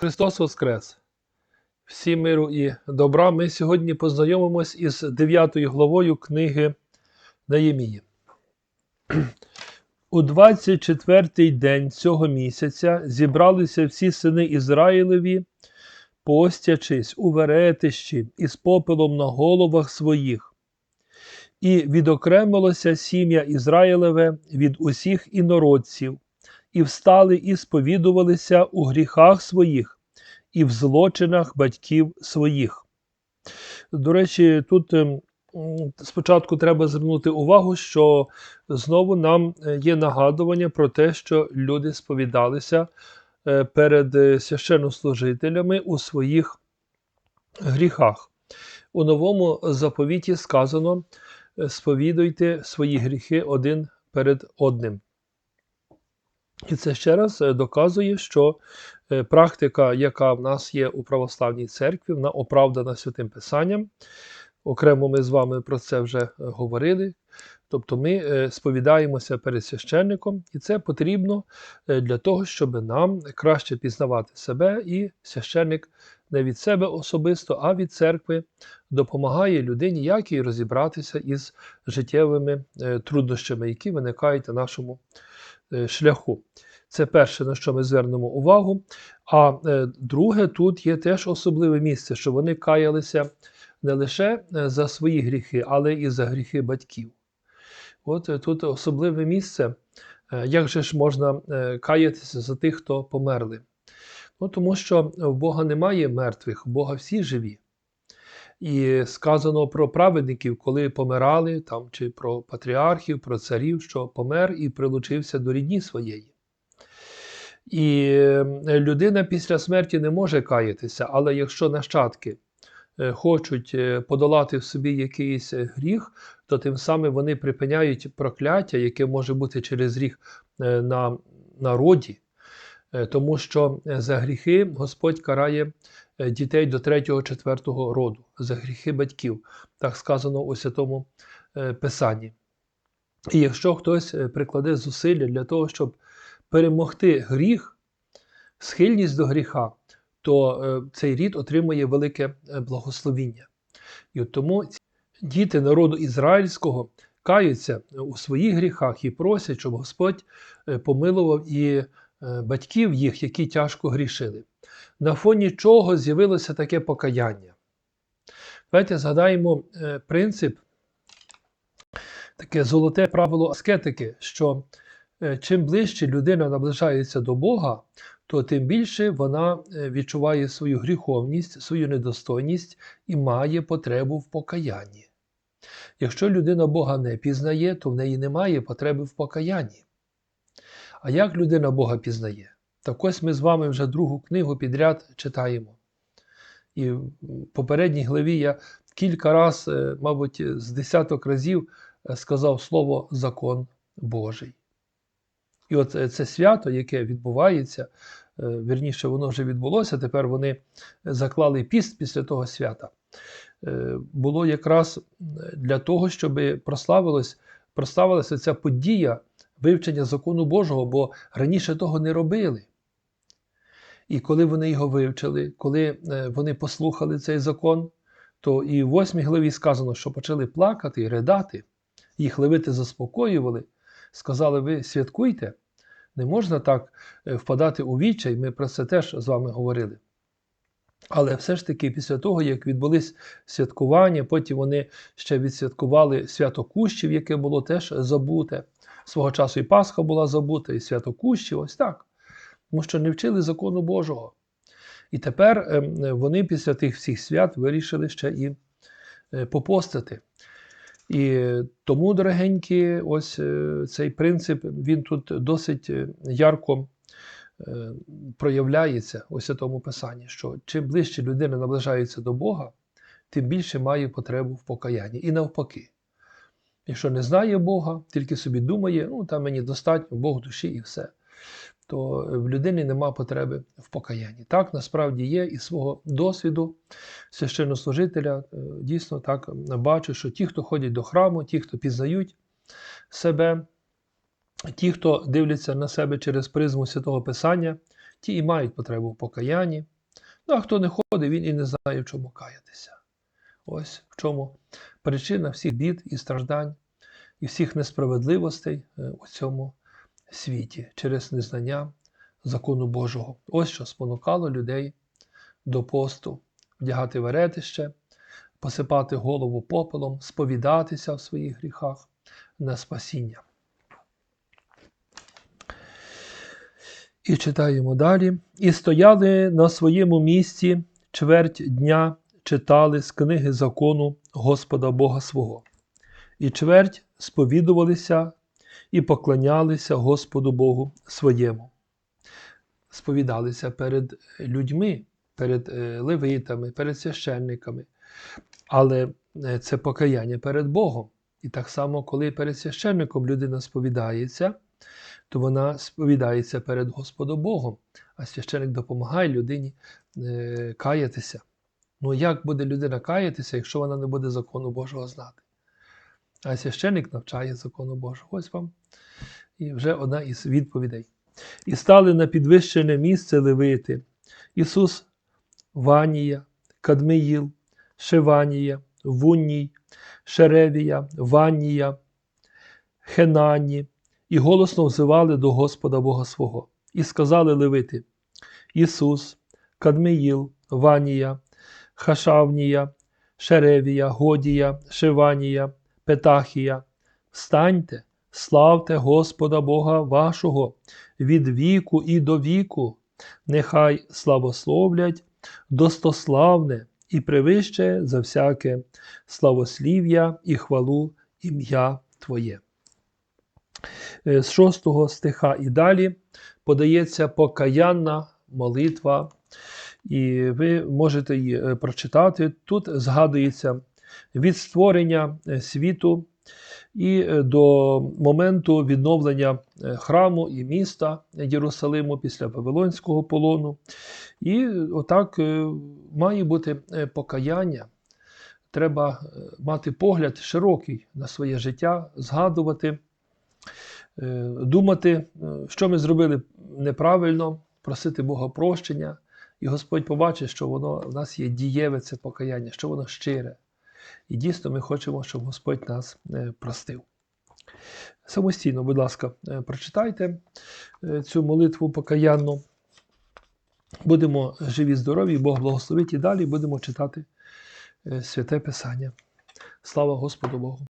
Христос Воскрес! Всім миру і добра. Ми сьогодні познайомимось із 9 главою книги Наємії. У 24-й день цього місяця зібралися всі сини Ізраїлеві, постячись у веретищі із попелом на головах своїх. І відокремилося сім'я Ізраїлеве від усіх інородців, і встали і сповідувалися у гріхах своїх і в злочинах батьків своїх. До речі, тут ем, спочатку треба звернути увагу, що знову нам е, є нагадування про те, що люди сповідалися е, перед е, священнослужителями у своїх гріхах. У новому заповіті сказано: е, сповідуйте свої гріхи один перед одним. І це ще раз е, доказує, що е, практика, яка в нас є у православній церкві, вона оправдана святим Писанням. Окремо ми з вами про це вже е, говорили. Тобто ми сповідаємося перед священником, і це потрібно для того, щоб нам краще пізнавати себе, і священник не від себе особисто, а від церкви допомагає людині, як їй розібратися із життєвими труднощами, які виникають на нашому е, шляху. Це перше, на що ми звернемо увагу. А е, друге, тут є теж особливе місце, що вони каялися не лише е, за свої гріхи, але і за гріхи батьків. От е, тут особливе місце, е, як же ж можна е, каятися за тих, хто померли. Ну, тому що в Бога немає мертвих, в Бога всі живі. І сказано про праведників, коли помирали, там, чи про патріархів, про царів, що помер і прилучився до рідні своєї. І е, людина після смерті не може каятися, але якщо нащадки е, хочуть е, подолати в собі якийсь е, гріх, то тим самим вони припиняють прокляття, яке може бути через гріх на народі, тому що за гріхи Господь карає дітей до 3-4 роду, за гріхи батьків, так сказано у Святому е, Писанні. І якщо хтось е, прикладе зусилля для того, щоб перемогти гріх, схильність до гріха, то е, цей рід отримує велике е, благословіння. І от тому діти народу ізраїльського каються у своїх гріхах і просять, щоб Господь е, помилував і е, батьків їх, які тяжко грішили. На фоні чого з'явилося таке покаяння? Давайте згадаємо е, принцип, таке золоте правило аскетики, що е, чим ближче людина наближається до Бога, то тим більше вона е, відчуває свою гріховність, свою недостойність і має потребу в покаянні. Якщо людина Бога не пізнає, то в неї немає потреби в покаянні. А як людина Бога пізнає? Так ось ми з вами вже другу книгу підряд читаємо. І в попередній главі я кілька разів, е, мабуть, з десяток разів е, сказав слово закон Божий. І от е, це свято, яке відбувається, вірніше, воно вже відбулося, тепер вони заклали піст після того свята. Було якраз для того, щоб прославилася ця подія вивчення закону Божого, бо раніше того не робили. І коли вони його вивчили, коли е, вони послухали цей закон, то і в 8 главі сказано, що почали плакати і ридати, їх левити заспокоювали, сказали: ви святкуйте, не можна так е, впадати у відчай, ми про це теж з вами говорили. Але все ж таки, після того, як відбулись святкування, потім вони ще відсвяткували свято Кущів, яке було теж забуте. Свого часу і Пасха була забута, і свято Кущів, ось так. Тому що не вчили закону Божого. І тепер ем, вони після тих всіх свят вирішили ще і е, попостити. І тому, дорогенькі, ось е, цей принцип, він тут досить е, ярко е, проявляється у Святому Писанні, що чим ближче людина наближається до Бога, тим більше має потребу в покаянні. І навпаки. Якщо не знає Бога, тільки собі думає, ну там мені достатньо, Бог душі і все, то в людини нема потреби в покаянні. Так насправді є і свого досвіду священнослужителя е, дійсно так бачу, що ті, хто ходять до храму, ті, хто пізнають себе, ті, хто дивляться на себе через призму Святого Писання, ті і мають потребу в покаянні. Ну, а хто не ходить, він і не знає, в чому каятися. Ось в чому причина всіх бід і страждань, і всіх несправедливостей е, у цьому світі через незнання закону Божого. Ось що спонукало людей до посту, вдягати веретище, посипати голову попелом, сповідатися в своїх гріхах на спасіння. І читаємо далі. І стояли на своєму місці чверть дня, читали з книги закону Господа Бога свого, і чверть сповідувалися і поклонялися Господу Богу своєму. Сповідалися перед людьми, перед е, левитами, перед священниками. Але е, це покаяння перед Богом. І так само, коли перед священником людина сповідається, то вона сповідається перед Господом Богом, а священник допомагає людині е, каятися. Ну як буде людина каятися, якщо вона не буде закону Божого знати? А священник навчає закону Божого. Ось вам і вже одна із відповідей. І стали на підвищене місце левити Ісус, Ванія, Кадмиїл, Шеванія, Вунній, Шеревія, Ванія, Хенані, і голосно взивали до Господа Бога свого. І сказали левити Ісус, Кадмиїл, Ванія, Хашавнія, Шеревія, Годія, Шеванія, Петахія, встаньте, славте Господа Бога вашого від віку і до віку, нехай славословлять достославне і превище за всяке славослів'я і хвалу ім'я Твоє. Е, З шостого стиха і далі подається покаянна молитва, і ви можете її е, прочитати. Тут згадується від створення е, світу і е, до моменту відновлення е, храму і міста Єрусалиму після Вавилонського полону. І отак має бути покаяння. Треба мати погляд широкий на своє життя, згадувати, думати, що ми зробили неправильно, просити Бога прощення. І Господь побачить, що воно в нас є дієве це покаяння, що воно щире. І дійсно ми хочемо, щоб Господь нас е, простив. Самостійно, будь ласка, е, прочитайте е, цю молитву покаянну. Будемо живі, здорові, Бог благословить і далі будемо читати святе Писання. Слава Господу Богу!